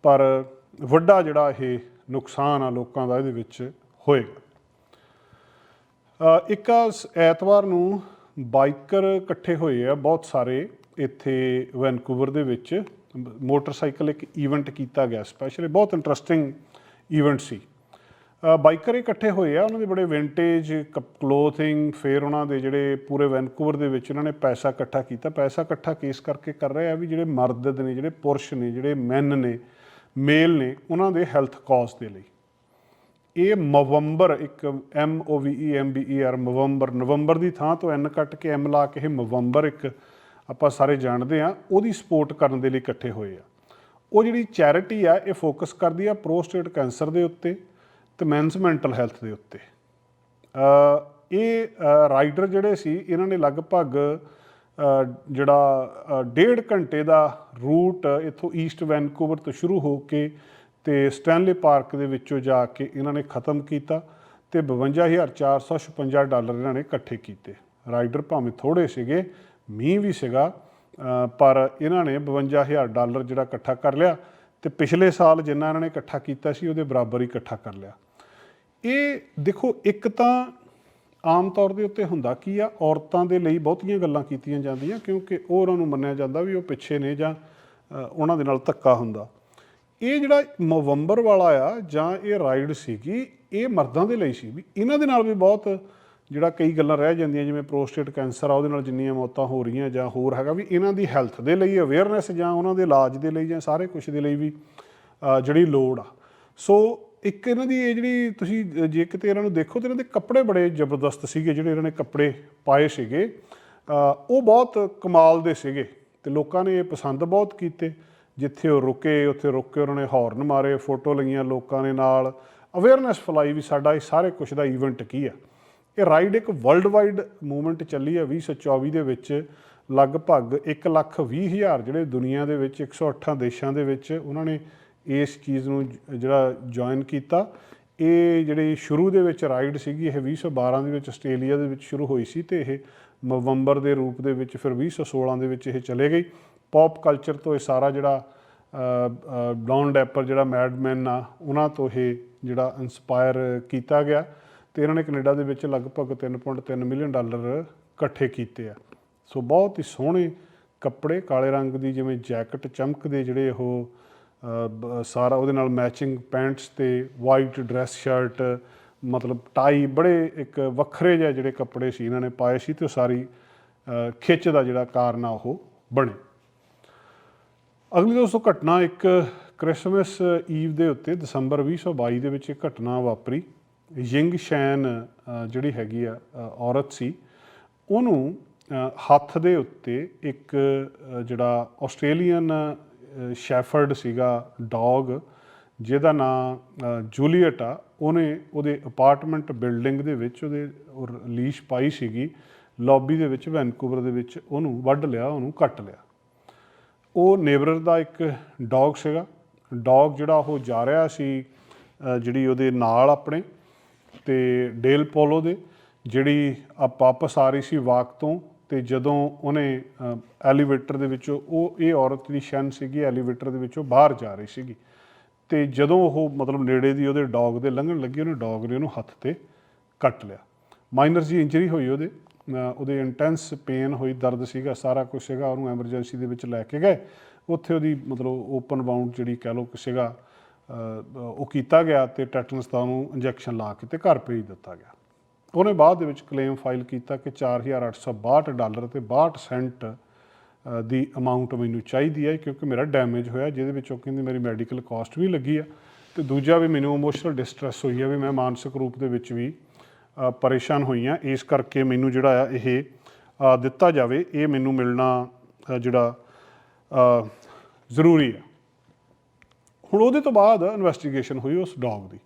ਪਰ ਵੱਡਾ ਜਿਹੜਾ ਇਹ ਨੁਕਸਾਨ ਆ ਲੋਕਾਂ ਦਾ ਇਹਦੇ ਵਿੱਚ ਹੋਏਗਾ। ਇੱਕ ਐਤਵਾਰ ਨੂੰ ਬਾਈਕਰ ਇਕੱਠੇ ਹੋਏ ਆ ਬਹੁਤ ਸਾਰੇ ਇੱਥੇ ਵੈਨਕੂਵਰ ਦੇ ਵਿੱਚ। ਮੋਟਰਸਾਈਕਲ ਇੱਕ ਈਵੈਂਟ ਕੀਤਾ ਗਿਆ ਸਪੈਸ਼ਲੀ ਬਹੁਤ ਇੰਟਰਸਟਿੰਗ ਈਵੈਂਟ ਸੀ। ਬਾਈਕਰ ਇਕੱਠੇ ਹੋਏ ਆ, ਉਹਨਾਂ ਦੇ ਬੜੇ ਵਿੰਟੇਜ ਕਲੋਥਿੰਗ ਫਿਰ ਉਹਨਾਂ ਦੇ ਜਿਹੜੇ ਪੂਰੇ ਵੈਨਕੂਵਰ ਦੇ ਵਿੱਚ ਉਹਨਾਂ ਨੇ ਪੈਸਾ ਇਕੱਠਾ ਕੀਤਾ। ਪੈਸਾ ਇਕੱਠਾ ਕੇਸ ਕਰਕੇ ਕਰ ਰਹੇ ਆ ਵੀ ਜਿਹੜੇ ਮਰਦ ਨੇ, ਜਿਹੜੇ ਪੁਰਸ਼ ਨੇ, ਜਿਹੜੇ ਮੈਨ ਨੇ ਮੇਲ ਨੇ ਉਹਨਾਂ ਦੇ ਹੈਲਥ ਕਾਜ਼ ਦੇ ਲਈ। ਇਹ ਨਵੰਬਰ ਇੱਕ M O V E M B E R ਨਵੰਬਰ ਨਵੰਬਰ ਦੀ ਥਾਂ ਤੋਂ ਐਨ ਕੱਟ ਕੇ ਐਮ ਲਾ ਕੇ ਇਹ ਨਵੰਬਰ ਇੱਕ ਆਪਾਂ ਸਾਰੇ ਜਾਣਦੇ ਆ ਉਹਦੀ ਸਪੋਰਟ ਕਰਨ ਦੇ ਲਈ ਇਕੱਠੇ ਹੋਏ ਆ। ਉਹ ਜਿਹੜੀ ਚੈਰਿਟੀ ਆ, ਇਹ ਫੋਕਸ ਕਰਦੀ ਆ ਪ੍ਰੋਸਟੇਟ ਕੈਂਸਰ ਦੇ ਉੱਤੇ ਤੇ ਮੈਨਸ ਮੈਂਟਲ ਹੈਲਥ ਦੇ ਉੱਤੇ। ਇਹ ਰਾਈਡਰ ਜਿਹੜੇ ਸੀ, ਇਹਨਾਂ ਨੇ ਲਗਭਗ ਜਿਹੜਾ ਡੇਢ ਘੰਟੇ ਦਾ ਰੂਟ ਇੱਥੋਂ ਈਸਟ ਵੈਨਕੂਵਰ ਤੋਂ ਸ਼ੁਰੂ ਹੋ ਕੇ ਤੇ ਸਟੈਨਲੇ ਪਾਰਕ ਦੇ ਵਿੱਚੋਂ ਜਾ ਕੇ ਇਹਨਾਂ ਨੇ ਖਤਮ ਕੀਤਾ ਤੇ 52456 ਡਾਲਰ ਇਹਨਾਂ ਨੇ ਇਕੱਠੇ ਕੀਤੇ। ਰਾਈਡਰ ਭਾਵੇਂ ਥੋੜੇ ਸੀਗੇ, ਮੀਂਹ ਵੀ ਸੀਗਾ ਪਰ ਇਹਨਾਂ ਨੇ 52000 ਡਾਲਰ ਜਿਹੜਾ ਇਕੱਠਾ ਕਰ ਲਿਆ ਤੇ ਪਿਛਲੇ ਸਾਲ ਜਿੰਨਾ ਇਹਨਾਂ ਨੇ ਇਕੱਠਾ ਕੀਤਾ ਸੀ ਉਹਦੇ ਬਰਾਬਰ ਹੀ ਇਕੱਠਾ ਕਰ ਲਿਆ। ਇਹ ਦੇਖੋ, ਇੱਕ ਤਾਂ ਆਮ ਤੌਰ ਦੇ ਉੱਤੇ ਹੁੰਦਾ ਕੀ ਆ? ਔਰਤਾਂ ਦੇ ਲਈ ਬਹੁਤੀਆਂ ਗੱਲਾਂ ਕੀਤੀਆਂ ਜਾਂਦੀਆਂ ਕਿਉਂਕਿ ਉਹ ਉਹਨਾਂ ਨੂੰ ਮੰਨਿਆ ਜਾਂਦਾ ਵੀ ਉਹ ਪਿੱਛੇ ਨੇ ਜਾਂ ਉਹਨਾਂ ਦੇ ਨਾਲ ਧੱਕਾ ਹੁੰਦਾ। ਇਹ ਜਿਹੜਾ ਨਵੰਬਰ ਵਾਲਾ ਆ ਜਾਂ ਇਹ ਰਾਈਡ ਸੀਗੀ, ਇਹ ਮਰਦਾਂ ਦੇ ਲਈ ਸੀ ਵੀ ਇਹਨਾਂ ਦੇ ਨਾਲ ਵੀ ਬਹੁਤ ਜਿਹੜਾ ਕਈ ਗੱਲਾਂ ਰਹਿ ਜਾਂਦੀਆਂ ਜਿਵੇਂ ਪ੍ਰੋਸਟੇਟ ਕੈਂਸਰ ਆ, ਉਹਦੇ ਨਾਲ ਜਿੰਨੀਆਂ ਮੌਤਾਂ ਹੋ ਰਹੀਆਂ ਜਾਂ ਹੋਰ ਹੈਗਾ ਵੀ ਇਹਨਾਂ ਦੀ ਹੈਲਥ ਦੇ ਲਈ ਅਵੇਅਰਨੈਸ ਜਾਂ ਉਹਨਾਂ ਦੇ ਇਲਾਜ ਦੇ ਲਈ ਜਾਂ ਸਾਰੇ ਕੁਝ ਦੇ ਲਈ ਵੀ ਜਿਹੜੀ ਲੋੜ ਆ। ਸੋ ਇੱਕ ਇਹਨਾਂ ਦੀ ਇਹ ਜਿਹੜੀ ਤੁਸੀਂ ਜੇ ਕਿਤੇ ਇਹਨਾਂ ਨੂੰ ਦੇਖੋ ਤੇ ਇਹਨਾਂ ਦੇ ਕੱਪੜੇ ਬੜੇ ਜ਼ਬਰਦਸਤ ਸੀਗੇ, ਜਿਹੜੇ ਇਹਨਾਂ ਨੇ ਕੱਪੜੇ ਪਾਏ ਸੀਗੇ। ਉਹ ਬਹੁਤ ਕਮਾਲ ਦੇ ਸੀਗੇ ਤੇ ਲੋਕਾਂ ਨੇ ਇਹ ਪਸੰਦ ਬਹੁਤ ਕੀਤੇ। ਜਿੱਥੇ ਉਹ ਰੁਕੇ, ਉੱਥੇ ਰੁਕ ਕੇ ਉਹਨਾਂ ਨੇ ਹਾਰਨ ਮਾਰੇ, ਫੋਟੋ ਲਈਆਂ ਲੋਕਾਂ ਦੇ ਨਾਲ। ਅਵੇਅਰਨੈਸ ਫਲਾਈ ਵੀ ਸਾਡਾ, ਇਹ ਸਾਰੇ ਕੁਝ ਦਾ ਇਵੈਂਟ ਕੀ ਆ? ਇਹ ਰਾਈਡ ਇੱਕ ਵਰਲਡ ਵਾਈਡ ਮੂਵਮੈਂਟ ਚੱਲੀ ਹੈ 2024 ਦੇ ਵਿੱਚ ਲਗਭਗ 1 ਲੱਖ 20 ਹਜ਼ਾਰ ਜਿਹੜੇ ਦੁਨੀਆ ਦੇ ਵਿੱਚ 108 ਦੇਸ਼ਾਂ ਦੇ ਵਿੱਚ ਉਹਨਾਂ ਨੇ ਇਸ ਚੀਜ਼ ਨੂੰ ਜਿਹੜਾ ਜੁਆਇਨ ਕੀਤਾ, ਇਹ ਜਿਹੜੀ ਸ਼ੁਰੂ ਦੇ ਵਿੱਚ ਰਾਈਡ ਸੀਗੀ, ਇਹ 2012 ਦੇ ਵਿੱਚ ਆਸਟ੍ਰੇਲੀਆ ਦੇ ਵਿੱਚ ਸ਼ੁਰੂ ਹੋਈ ਸੀ ਤੇ ਇਹ ਨਵੰਬਰ ਦੇ ਰੂਪ ਦੇ ਵਿੱਚ ਫਿਰ 2016 ਦੇ ਵਿੱਚ ਇਹ ਚਲੇ ਗਈ। ਪੌਪ ਕਲਚਰ ਤੋਂ ਇਹ ਸਾਰਾ ਜਿਹੜਾ ਬਲੌਂਡ ਡੈਪਰ ਜਿਹੜਾ ਮੈਡਮੈਨ ਆ, ਉਹਨਾਂ ਤੋਂ ਇਹ ਜਿਹੜਾ ਇਨਸਪਾਇਰ ਕੀਤਾ ਗਿਆ ਤੇ ਇਹਨਾਂ ਨੇ ਕੈਨੇਡਾ ਦੇ ਵਿੱਚ ਲਗਭਗ 3.3 ਮਿਲੀਅਨ ਡਾਲਰ ਇਕੱਠੇ ਕੀਤੇ ਆ। ਸੋ ਬਹੁਤ ਹੀ ਸੋਹਣੇ ਕੱਪੜੇ, ਕਾਲੇ ਰੰਗ ਦੀ ਜਿਵੇਂ ਜੈਕਟ ਚਮਕਦੇ ਜਿਹੜੇ ਉਹ ਸਾਰਾ ਉਹਦੇ ਨਾਲ ਮੈਚਿੰਗ ਪੈਂਟਸ ਤੇ ਵਾਈਟ ਡਰੈਸ ਸ਼ਰਟ ਮਤਲਬ ਟਾਈ ਬੜੇ ਇੱਕ ਵੱਖਰੇ ਜਿਹੇ ਜਿਹੜੇ ਕੱਪੜੇ ਸੀ ਇਹਨਾਂ ਨੇ ਪਾਏ ਸੀ ਤੇ ਉਹ ਸਾਰੀ ਖਿੱਚ ਦਾ ਜਿਹੜਾ ਕਾਰਨ ਆ ਉਹ ਬਣੇ। ਅਗਲੀ ਦੋਸਤੋ ਘਟਨਾ ਇੱਕ ਕ੍ਰਿਸਮਸ ਈਵ ਦੇ ਉੱਤੇ ਦਸੰਬਰ 2022 ਦੇ ਵਿੱਚ ਇੱਕ ਘਟਨਾ ਵਾਪਰੀ। ਯਿੰਗ ਸ਼ੈਨ ਜਿਹੜੀ ਹੈਗੀ ਆ ਔਰਤ ਸੀ, ਉਹਨੂੰ ਹੱਥ ਦੇ ਉੱਤੇ ਇੱਕ ਜਿਹੜਾ ਆਸਟ੍ਰੇਲੀਅਨ ਸ਼ੈਫਰਡ ਸੀਗਾ, ਡੌਗ, ਜਿਹਦਾ ਨਾਮ ਜੂਲੀਅਟ ਆ, ਉਹਨੇ ਉਹਦੇ ਅਪਾਰਟਮੈਂਟ ਬਿਲਡਿੰਗ ਦੇ ਵਿੱਚ ਉਹਦੇ ਲੀਸ਼ ਪਾਈ ਸੀਗੀ, ਲੌਬੀ ਦੇ ਵਿੱਚ, ਵੈਨਕੂਵਰ ਦੇ ਵਿੱਚ, ਉਹਨੂੰ ਵੱਢ ਲਿਆ, ਉਹਨੂੰ ਕੱਟ ਲਿਆ। ਉਹ ਨੇਬਰ ਦਾ ਇੱਕ ਡੌਗ ਸੀਗਾ, ਡੌਗ ਜਿਹੜਾ ਉਹ ਜਾ ਰਿਹਾ ਸੀ ਜਿਹੜੀ ਉਹਦੇ ਨਾਲ ਆਪਣੇ ਤੇ ਡੇਲ ਪੋਲੋ ਦੇ, ਜਿਹੜੀ ਆ ਵਾਪਸ ਆ ਰਹੀ ਸੀ ਵਾਕ ਤੋਂ ਤੇ ਜਦੋਂ ਉਹਨੇ ਐਲੀਵੇਟਰ ਦੇ ਵਿੱਚੋਂ ਉਹ, ਇਹ ਔਰਤ ਦੀ ਸ਼ਨ ਸੀਗੀ ਐਲੀਵੇਟਰ ਦੇ ਵਿੱਚੋਂ ਬਾਹਰ ਜਾ ਰਹੀ ਸੀਗੀ। ਤੇ ਜਦੋਂ ਉਹ ਮਤਲਬ ਨੇੜੇ ਦੀ ਉਹਦੇ ਡੌਗ ਦੇ ਲੰਘਣ ਲੱਗੀ, ਉਹਨੇ ਡੌਗ ਨੇ ਉਹਨੂੰ ਹੱਥ ਤੇ ਕੱਟ ਲਿਆ। ਮਾਈਨਰ ਜੀ ਇੰਜਰੀ ਹੋਈ ਉਹਦੇ ਉਹਦੇ ਇੰਟੈਂਸ ਪੇਨ ਹੋਈ, ਦਰਦ ਸੀਗਾ, ਸਾਰਾ ਕੁਝ ਸੀਗਾ, ਉਹਨੂੰ ਐਮਰਜੈਂਸੀ ਦੇ ਵਿੱਚ ਲੈ ਕੇ ਗਏ। ਉੱਥੇ ਉਹਦੀ ਮਤਲਬ ਓਪਨ ਬਾਉਂਡ ਜਿਹੜੀ ਕਹਿ ਲਓ ਸੀਗਾ ਉਹ ਕੀਤਾ ਗਿਆ ਤੇ ਟੈਟਨਸ ਦਾ ਉਹਨੂੰ ਇੰਜੈਕਸ਼ਨ ਲਾ ਕੇ ਤੇ ਘਰ ਭੇਜ ਦਿੱਤਾ ਗਿਆ। ਉਹਨੇ ਬਾਅਦ ਦੇ ਵਿੱਚ ਕਲੇਮ ਫਾਈਲ ਕੀਤਾ ਕਿ 4862 ਡਾਲਰ ਤੇ 62 ਸੈਂਟ ਦੀ ਅਮਾਉਂਟ ਮੈਨੂੰ ਚਾਹੀਦੀ ਹੈ ਕਿਉਂਕਿ ਮੇਰਾ ਡੈਮੇਜ ਹੋਇਆ, ਜਿਹਦੇ ਵਿੱਚ ਉਹ ਕਹਿੰਦੀ ਮੇਰੀ ਮੈਡੀਕਲ ਕਾਸਟ ਵੀ ਲੱਗੀ ਆ ਤੇ ਦੂਜਾ ਵੀ ਮੈਨੂੰ ਇਮੋਸ਼ਨਲ ਡਿਸਟ੍ਰੈਸ ਹੋਈ ਆ ਵੀ ਮੈਂ ਮਾਨਸਿਕ ਰੂਪ ਦੇ ਵਿੱਚ ਵੀ ਪਰੇਸ਼ਾਨ ਹੋਈ ਆ। ਇਸ ਕਰਕੇ ਮੈਨੂੰ ਜਿਹੜਾ ਆ ਇਹ ਦਿੱਤਾ ਜਾਵੇ, ਇਹ ਮੈਨੂੰ ਮਿਲਣਾ ਜਿਹੜਾ ਜ਼ਰੂਰੀ ਆ। ਹੁਣ ਉਹਦੇ ਤੋਂ ਬਾਅਦ ਇਨਵੈਸਟੀਗੇਸ਼ਨ ਹੋਈ ਉਸ ਡੌਗ ਦੀ।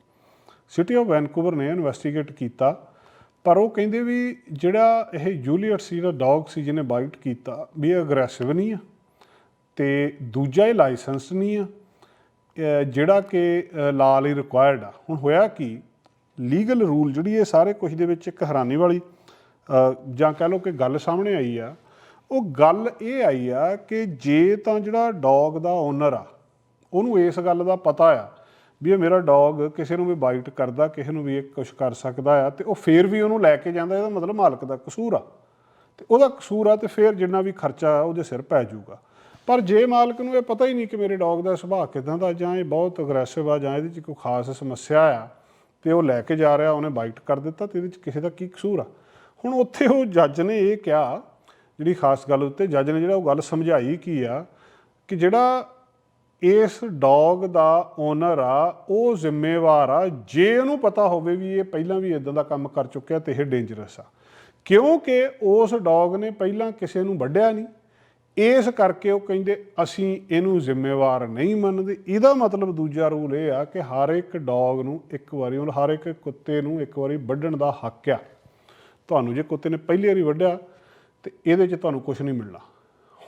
ਸਿਟੀ ਆਫ ਵੈਨਕੂਵਰ ਨੇ ਇਨਵੈਸਟੀਗੇਟ ਕੀਤਾ ਪਰ ਉਹ ਕਹਿੰਦੇ ਵੀ ਜਿਹੜਾ ਇਹ ਜੂਲੀਅਟ ਸੀ, ਜਿਹੜਾ ਡੌਗ ਸੀ ਜਿਹਨੇ ਬਾਈਟ ਕੀਤਾ, ਵੀ ਇਹ ਅਗਰੈਸਿਵ ਨਹੀਂ ਆ ਤੇ ਦੂਜਾ ਇਹ ਲਾਇਸੈਂਸ ਨਹੀਂ ਆ। ਜਿਹੜਾ ਕਿ ਲਾ ਲਈ ਰਿਕੁਆਇਰਡ ਆ। ਹੁਣ ਹੋਇਆ ਕੀ? ਲੀਗਲ ਰੂਲ ਜਿਹੜੀ ਇਹ ਸਾਰੇ ਕੁਝ ਦੇ ਵਿੱਚ ਇੱਕ ਹੈਰਾਨੀ ਵਾਲੀ ਜਾਂ ਕਹਿ ਲਓ ਕਿ ਗੱਲ ਸਾਹਮਣੇ ਆਈ ਆ। ਉਹ ਗੱਲ ਇਹ ਆਈ ਆ ਕਿ ਜੇ ਤਾਂ ਜਿਹੜਾ ਡੌਗ ਦਾ ਓਨਰ ਆ, ਉਹਨੂੰ ਇਸ ਗੱਲ ਦਾ ਪਤਾ ਆ ਵੀ ਇਹ ਮੇਰਾ ਡੌਗ ਕਿਸੇ ਨੂੰ ਵੀ ਬਾਈਟ ਕਰਦਾ, ਕਿਸੇ ਨੂੰ ਵੀ ਇਹ ਕੁਝ ਕਰ ਸਕਦਾ ਆ, ਤੇ ਉਹ ਫੇਰ ਵੀ ਉਹਨੂੰ ਲੈ ਕੇ ਜਾਂਦਾ, ਇਹਦਾ ਮਤਲਬ ਮਾਲਕ ਦਾ ਕਸੂਰ ਆ। ਤੇ ਉਹਦਾ ਕਸੂਰ ਆ ਤੇ ਫੇਰ ਜਿੰਨਾ ਵੀ ਖਰਚਾ ਆ ਉਹਦੇ ਸਿਰ ਪੈ ਜਾਊਗਾ। ਪਰ ਜੇ ਮਾਲਕ ਨੂੰ ਇਹ ਪਤਾ ਹੀ ਨਹੀਂ ਕਿ ਮੇਰੇ ਡੌਗ ਦਾ ਸੁਭਾਅ ਕਿਦਾਂ ਦਾ, ਜਾਂ ਇਹ ਬਹੁਤ ਅਗਰੈਸਿਵ ਆ, ਜਾਂ ਇਹਦੇ 'ਚ ਕੋਈ ਖਾਸ ਸਮੱਸਿਆ ਆ, ਤੇ ਉਹ ਲੈ ਕੇ ਜਾ ਰਿਹਾ, ਉਹਨੇ ਬਾਈਟ ਕਰ ਦਿੱਤਾ, ਤੇ ਇਹਦੇ 'ਚ ਕਿਸੇ ਦਾ ਕੀ ਕਸੂਰ ਆ? ਹੁਣ ਉੱਥੇ ਉਹ ਜੱਜ ਨੇ ਇਹ ਕਿਹਾ, ਜਿਹੜੀ ਖਾਸ ਗੱਲ ਉੱਤੇ ਜੱਜ ਨੇ ਜਿਹੜਾ ਉਹ ਗੱਲ ਸਮਝਾਈ ਕੀ ਆ, ਕਿ ਜਿਹੜਾ ਇਸ ਡੌਗ ਦਾ ਓਨਰ ਆ, ਉਹ ਜ਼ਿੰਮੇਵਾਰ ਆ। ਜੇ ਉਹਨੂੰ ਪਤਾ ਹੋਵੇ ਵੀ ਇਹ ਪਹਿਲਾਂ ਵੀ ਇਦਾਂ ਦਾ ਕੰਮ ਕਰ ਚੁੱਕਿਆ ਤੇ ਇਹ ਡੇਂਜਰਸ ਆ। ਕਿਉਂਕਿ ਉਸ ਡੌਗ ਨੇ ਪਹਿਲਾਂ ਕਿਸੇ ਨੂੰ ਵੱਢਿਆ ਨਹੀਂ। ਇਸ ਕਰਕੇ ਉਹ ਕਹਿੰਦੇ, ਅਸੀਂ ਇਹਨੂੰ ਜ਼ਿੰਮੇਵਾਰ ਨਹੀਂ ਮੰਨਦੇ। ਇਹਦਾ ਮਤਲਬ ਦੂਜਾ ਰੂਲ ਇਹ ਆ ਕਿ ਹਰ ਇੱਕ ਡੌਗ ਨੂੰ ਇੱਕ ਵਾਰੀ ਉਹ ਹਰ ਇੱਕ ਕੁੱਤੇ ਨੂੰ ਇੱਕ ਵਾਰੀ ਵੱਢਣ ਦਾ ਹੱਕ ਆ। ਤੁਹਾਨੂੰ ਜੇ ਕੁੱਤੇ ਨੇ ਪਹਿਲੀ ਵਾਰੀ ਵੱਢਿਆ ਤੇ ਇਹਦੇ 'ਚ ਤੁਹਾਨੂੰ ਕੁਝ ਨਹੀਂ ਮਿਲਣਾ।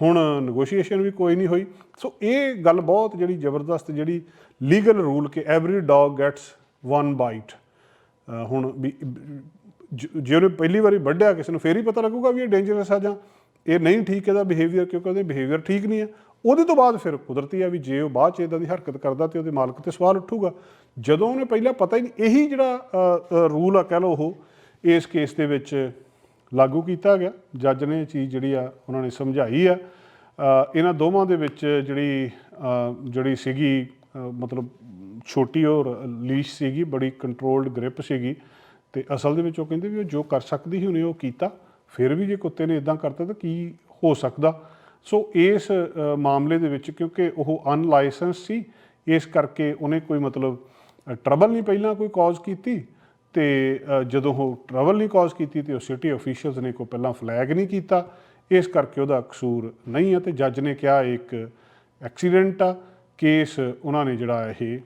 ਹੁਣ ਨੈਗੋਸ਼ੀਏਸ਼ਨ ਵੀ ਕੋਈ ਨਹੀਂ ਹੋਈ। ਸੋ ਇਹ ਗੱਲ ਬਹੁਤ ਜਿਹੜੀ ਜ਼ਬਰਦਸਤ ਜਿਹੜੀ ਲੀਗਲ ਰੂਲ ਕਿ every dog gets one bite ਹੁਣ ਵੀ, ਜ- ਜੇ ਉਹਨੇ ਪਹਿਲੀ ਵਾਰੀ ਵੱਢਿਆ, ਕਿਸੇ ਨੂੰ ਫੇਰ ਹੀ ਪਤਾ ਲੱਗੂਗਾ ਵੀ ਇਹ ਡੇਂਜਰਸ ਆ ਜਾਂ ਇਹ ਨਹੀਂ ਠੀਕ ਇਹਦਾ ਬਿਹੇਵੀਅਰ ਕਿਉਂਕਿ ਉਹਦੇ ਬਿਹੇਵੀਅਰ ਠੀਕ ਨਹੀਂ ਹੈ। ਉਹਦੇ ਤੋਂ ਬਾਅਦ ਫਿਰ ਕੁਦਰਤੀ ਆ ਵੀ ਜੇ ਉਹ ਬਾਅਦ ਚ ਇਦਾਂ ਦੀ ਹਰਕਤ ਕਰਦਾ ਤੇ ਉਹਦੇ ਮਾਲਕ ਤੇ ਸਵਾਲ ਉੱਠੂਗਾ। ਜਦੋਂ ਉਹਨੇ ਪਹਿਲਾਂ ਪਤਾ ਹੀ ਨਹੀਂ, ਇਹੀ ਜਿਹੜਾ ਰੂਲ ਆ ਕਹਿ ਲਓ ਉਹ, ਇਸ ਕੇਸ ਦੇ ਵਿੱਚ ਲਾਗੂ ਕੀਤਾ ਗਿਆ। ਜੱਜ ਨੇ ਇਹ ਚੀਜ਼ ਜਿਹੜੀ ਆ, ਉਹਨਾਂ ਨੇ ਸਮਝਾਈ ਆ। ਇਹਨਾਂ ਦੋਵਾਂ ਦੇ ਵਿੱਚ ਜਿਹੜੀ ਜਿਹੜੀ ਸੀਗੀ ਮਤਲਬ ਛੋਟੀ ਔਰ ਲੀਸ਼ ਸੀਗੀ, ਬੜੀ ਕੰਟਰੋਲਡ ਗ੍ਰਿਪ ਸੀਗੀ ਤੇ ਅਸਲ ਦੇ ਵਿੱਚ ਉਹ ਕਹਿੰਦੇ ਵੀ ਉਹ ਜੋ ਕਰ ਸਕਦੀ ਸੀ, ਉਹਨੇ ਉਹ ਕੀਤਾ। ਫਿਰ ਵੀ ਜੇ ਕੁੱਤੇ ਨੇ ਇਦਾਂ ਕਰਤਾ ਤਾਂ ਕੀ ਹੋ ਸਕਦਾ? ਸੋ ਇਸ ਮਾਮਲੇ ਦੇ ਵਿੱਚ ਕਿਉਂਕਿ ਉਹ ਅਨਲਾਇਸੈਂਸ ਸੀ, ਇਸ ਕਰਕੇ ਉਹਨੇ ਕੋਈ ਮਤਲਬ ਟਰਬਲ ਨਹੀਂ ਪਹਿਲਾਂ ਕੋਈ ਕਾਜ਼ ਕੀਤੀ। ਤੇ ਜਦੋਂ ਉਹ ਟਰਬਲ ਨਹੀਂ ਕਾਜ਼ ਕੀਤੀ ਤੇ ਉਹ ਸਿਟੀ ਅਫੀਸ਼ੀਅਲਸ ਨੇ ਕੋਈ ਪਹਿਲਾਂ ਫਲੈਗ ਨਹੀਂ ਕੀਤਾ, ਇਸ ਕਰਕੇ ਉਹਦਾ ਕਸੂਰ ਨਹੀਂ ਹੈ ਤੇ ਜੱਜ ਨੇ ਕਿਹਾ ਇੱਕ ਐਕਸੀਡੈਂਟ ਆ ਕੇਸ ਉਹਨਾਂ ਨੇ ਜਿਹੜਾ ਇਹ,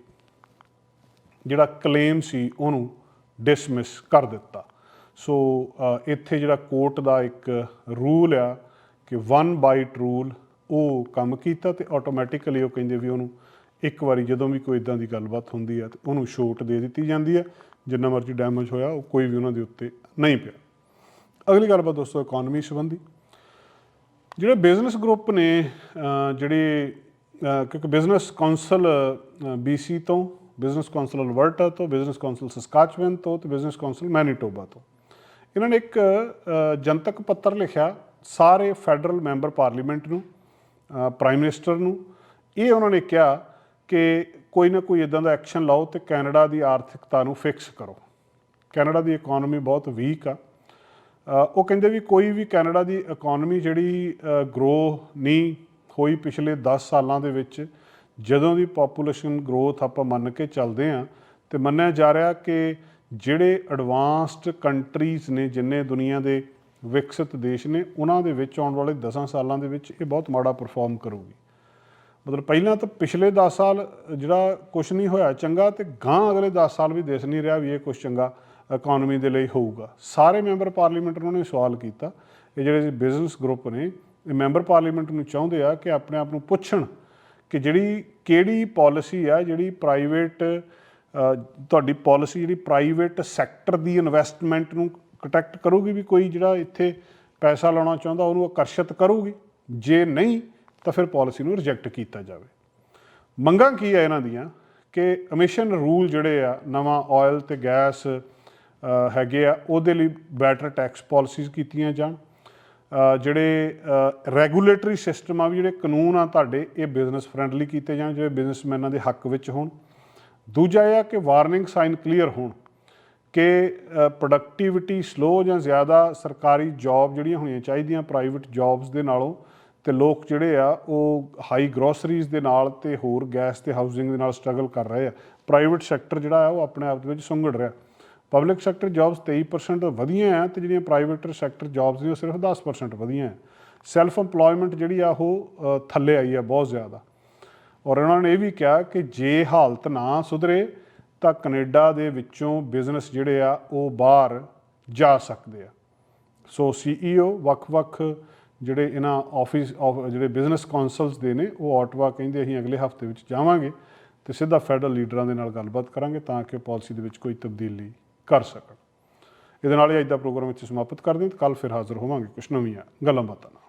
ਜਿਹੜਾ ਕਲੇਮ ਸੀ ਉਹਨੂੰ ਡਿਸਮਿਸ ਕਰ ਦਿੱਤਾ। ਸੋ ਇੱਥੇ ਜਿਹੜਾ ਕੋਰਟ ਦਾ ਇੱਕ ਰੂਲ ਆ ਕਿ ਵਨ ਬਾਈਟ ਰੂਲ ਉਹ ਕੰਮ ਕੀਤਾ ਤੇ ਆਟੋਮੈਟਿਕਲੀ ਉਹ ਕਹਿੰਦੇ ਵੀ ਉਹਨੂੰ ਇੱਕ ਵਾਰੀ ਜਦੋਂ ਵੀ ਕੋਈ ਇਦਾਂ ਦੀ ਗੱਲਬਾਤ ਹੁੰਦੀ ਹੈ ਤੇ ਉਹਨੂੰ ਛੋਟ ਦੇ ਦਿੱਤੀ ਜਾਂਦੀ ਹੈ ਜਿੰਨਾ ਮਰਜ਼ੀ ਡੈਮੇਜ ਹੋਇਆ, ਉਹ ਕੋਈ ਵੀ ਉਹਨਾਂ ਦੇ ਉੱਤੇ ਨਹੀਂ ਪਿਆ। ਅਗਲੀ ਗੱਲਬਾਤ ਦੋਸਤੋ ਇਕਨੋਮੀ ਸੰਬੰਧੀ। ਜਿਹੜੇ ਬਿਜ਼ਨਸ ਗਰੁੱਪ ਨੇ ਜਿਹੜੇ ਕਿਉਂਕਿ ਬਿਜ਼ਨਸ ਕਾਉਂਸਲ BC ਤੋਂ ਬਿਜ਼ਨਸ ਕਾਉਂਸਲ ਅਲਬਰਟਾ ਤੋਂ ਬਿਜ਼ਨਸ ਕਾਉਂਸਲ ਸਸਕਾਚਵਨ ਤੋਂ ਤੇ ਬਿਜ਼ਨਸ ਕਾਉਂਸਲ ਮੈਨੀਟੋਬਾ ਤੋਂ। ਇਹਨਾਂ ਨੇ ਇੱਕ ਜਨਤਕ ਪੱਤਰ ਲਿਖਿਆ ਸਾਰੇ ਫੈਡਰਲ ਮੈਂਬਰ ਪਾਰਲੀਮੈਂਟ ਨੂੰ ਪ੍ਰਾਈਮ ਮਿਨਿਸਟਰ ਨੂੰ। ਇਹ ਉਹਨਾਂ ਨੇ ਕਿਹਾ ਕਿ ਕੋਈ ਨਾ ਕੋਈ ਇਦਾਂ ਦਾ ਐਕਸ਼ਨ ਲਾਓ ਤੇ ਕੈਨੇਡਾ ਦੀ ਆਰਥਿਕਤਾ ਨੂੰ ਫਿਕਸ ਕਰੋ। ਕੈਨੇਡਾ ਦੀ ਇਕਨੋਮੀ ਬਹੁਤ ਵੀਕ ਆ। ਉਹ ਕਹਿੰਦੇ ਵੀ ਕੋਈ ਵੀ ਕੈਨੇਡਾ ਦੀ ਇਕਨੋਮੀ ਜਿਹੜੀ ਗਰੋ ਨਹੀਂ ਹੋਈ ਪਿਛਲੇ 10 ਸਾਲਾਂ ਦੇ ਵਿੱਚ, ਜਦੋਂ ਦੀ ਪੋਪੂਲੇਸ਼ਨ ਗਰੋਥ ਆਪਾਂ ਮੰਨ ਕੇ ਚੱਲਦੇ ਆ ਤੇ ਮੰਨਿਆ ਜਾ ਰਿਹਾ ਕਿ ਜਿਹੜੇ ਐਡਵਾਂਸਡ ਕੰਟਰੀਜ਼ ਨੇ, ਜਿੰਨੇ ਦੁਨੀਆ ਦੇ ਵਿਕਸਿਤ ਦੇਸ਼ ਨੇ, ਉਹਨਾਂ ਦੇ ਵਿੱਚ ਆਉਣ ਵਾਲੇ 10 ਸਾਲਾਂ ਦੇ ਵਿੱਚ ਇਹ ਬਹੁਤ ਮਾੜਾ ਪਰਫਾਰਮ ਕਰੂਗੀ। ਮਤਲਬ ਪਹਿਲਾਂ ਤਾਂ ਪਿਛਲੇ 10 ਸਾਲ ਜਿਹੜਾ ਕੁਝ ਨਹੀਂ ਹੋਇਆ ਚੰਗਾ ਤੇ ਗਾਂ ਅਗਲੇ 10 ਸਾਲ ਵੀ ਦੇਸ਼ ਨਹੀਂ ਰਿਹਾ ਵੀ ਇਹ ਕੁਝ ਚੰਗਾ ਇਕਨੋਮੀ ਦੇ ਲਈ ਹੋਊਗਾ। ਸਾਰੇ ਮੈਂਬਰ ਪਾਰਲੀਮੈਂਟ ਉਹਨਾਂ ਨੇ ਸਵਾਲ ਕੀਤਾ। ਇਹ ਜਿਹੜੇ ਬਿਜ਼ਨਸ ਗਰੁੱਪ ਨੇ, ਇਹ ਮੈਂਬਰ ਪਾਰਲੀਮੈਂਟ ਨੂੰ ਚਾਹੁੰਦੇ ਆ ਕਿ ਆਪਣੇ ਆਪ ਨੂੰ ਪੁੱਛਣ ਕਿ ਜਿਹੜੀ ਕਿਹੜੀ ਪਾਲਿਸੀ ਆ, ਜਿਹੜੀ ਪ੍ਰਾਈਵੇਟ ਤੁਹਾਡੀ ਪਾਲਿਸੀ ਜਿਹੜੀ ਪ੍ਰਾਈਵੇਟ ਸੈਕਟਰ ਦੀ ਇਨਵੈਸਟਮੈਂਟ ਨੂੰ ਪ੍ਰੋਟੈਕਟ ਕਰੂਗੀ ਵੀ ਕੋਈ ਜਿਹੜਾ ਇੱਥੇ ਪੈਸਾ ਲਾਉਣਾ ਚਾਹੁੰਦਾ ਉਹਨੂੰ ਆਕਰਸ਼ਿਤ ਕਰੂਗੀ। ਜੇ ਨਹੀਂ ਤਾਂ ਫਿਰ ਪਾਲਿਸੀ ਨੂੰ ਰਿਜੈਕਟ ਕੀਤਾ ਜਾਵੇ। ਮੰਗਾਂ ਕੀ ਆ ਇਹਨਾਂ ਦੀਆਂ? ਕਿ ਐਮਿਸ਼ਨ ਰੂਲ ਜਿਹੜੇ ਆ, ਨਵਾਂ ਆਇਲ ਤੇ ਗੈਸ ਹੈਗੇ ਆ, ਉਹਦੇ ਲਈ ਬੈਟਰ ਟੈਕਸ ਪਾਲਿਸੀਜ਼ ਕੀਤੀਆਂ ਜਾਣ। ਜਿਹੜੇ ਰੈਗੂਲੇਟਰੀ ਸਿਸਟਮ ਆ ਵੀ ਜਿਹੜੇ ਕਾਨੂੰਨ ਆ ਤੁਹਾਡੇ, ਇਹ ਬਿਜ਼ਨਸ ਫ੍ਰੈਂਡਲੀ ਕੀਤੇ ਜਾਣ ਜਿਹੜੇ ਬਿਜ਼ਨਸਮੈਨਾਂ ਦੇ ਹੱਕ ਵਿੱਚ ਹੋਣ। ਦੂਜਾ ਇਹ ਆ ਕਿ ਵਾਰਨਿੰਗ ਸਾਈਨ ਕਲੀਅਰ ਹੋਣ ਕਿ ਪ੍ਰੋਡਕਟਿਵਿਟੀ ਸਲੋ ਜਾਂ ਜ਼ਿਆਦਾ ਸਰਕਾਰੀ ਜੌਬ ਜਿਹੜੀਆਂ ਹੋਣੀਆਂ ਚਾਹੀਦੀਆਂ ਪ੍ਰਾਈਵੇਟ ਜੌਬਸ ਦੇ ਨਾਲੋਂ ਤੇ ਲੋਕ ਜਿਹੜੇ ਆ, ਉਹ ਹਾਈ ਗਰੋਸਰੀਜ਼ ਦੇ ਨਾਲ ਤੇ ਹੋਰ ਗੈਸ ਤੇ ਹਾਊਸਿੰਗ ਦੇ ਨਾਲ ਸਟਰਗਲ ਕਰ ਰਹੇ ਆ। ਪ੍ਰਾਈਵੇਟ ਸੈਕਟਰ ਜਿਹੜਾ ਆ, ਉਹ ਆਪਣੇ ਆਪ ਦੇ ਵਿੱਚ ਸੁੰਗੜ ਰਿਹਾ। ਪਬਲਿਕ ਸੈਕਟਰ ਜੌਬਸ 23% ਵਧੀਆਂ ਆ ਤੇ ਜਿਹੜੀਆਂ ਪ੍ਰਾਈਵੇਟ ਸੈਕਟਰ ਜੌਬਸ ਨੇ, ਉਹ ਸਿਰਫ 10% ਵਧੀਆਂ ਆ। ਸੈਲਫ ਏਮਪਲੋਇਮੈਂਟ ਜਿਹੜੀ ਆ, ਉਹ ਥੱਲੇ ਆਈ ਆ ਬਹੁਤ ਜ਼ਿਆਦਾ। ਔਰ ਉਹਨਾਂ ਨੇ ਇਹ ਵੀ ਕਿਹਾ ਕਿ ਜੇ ਹਾਲਤ ਨਾ ਸੁਧਰੇ, ਤਾਂ ਕੈਨੇਡਾ ਦੇ ਵਿੱਚੋਂ ਬਿਜ਼ਨਸ ਜਿਹੜੇ ਆ, ਉਹ ਬਾਹਰ ਜਾ ਸਕਦੇ ਆ। ਸੋ ਸੀਈਓ ਵੱਖ-ਵੱਖ ਜਿਹੜੇ ਇਹਨਾਂ ਆਫਿਸ ਜਿਹੜੇ ਬਿਜ਼ਨਸ ਕਾਉਂਸਲਸ ਦੇ ਨੇ, ਉਹ ਆਟਵਾ ਕਹਿੰਦੇ ਅਸੀਂ ਅਗਲੇ ਹਫ਼ਤੇ ਵਿੱਚ ਜਾਵਾਂਗੇ ਤੇ ਸਿੱਧਾ ਫੈਡਰਲ ਲੀਡਰਾਂ ਦੇ ਨਾਲ ਗੱਲਬਾਤ ਕਰਾਂਗੇ ਤਾਂ ਕਿ ਪਾਲਿਸੀ ਦੇ ਵਿੱਚ ਕੋਈ ਤਬਦੀਲੀ ਕਰ ਸਕਣ। ਇਹਦੇ ਨਾਲ ਹੀ ਅੱਜ ਦਾ ਪ੍ਰੋਗਰਾਮ ਇੱਥੇ ਸਮਾਪਤ ਕਰਦੇ ਹਾਂ ਤੇ ਕੱਲ ਫਿਰ ਹਾਜ਼ਰ ਹੋਵਾਂਗੇ ਕੁਝ ਨਵੀਆਂ ਗੱਲਾਂ ਬਾਤਾਂ ਨਾਲ।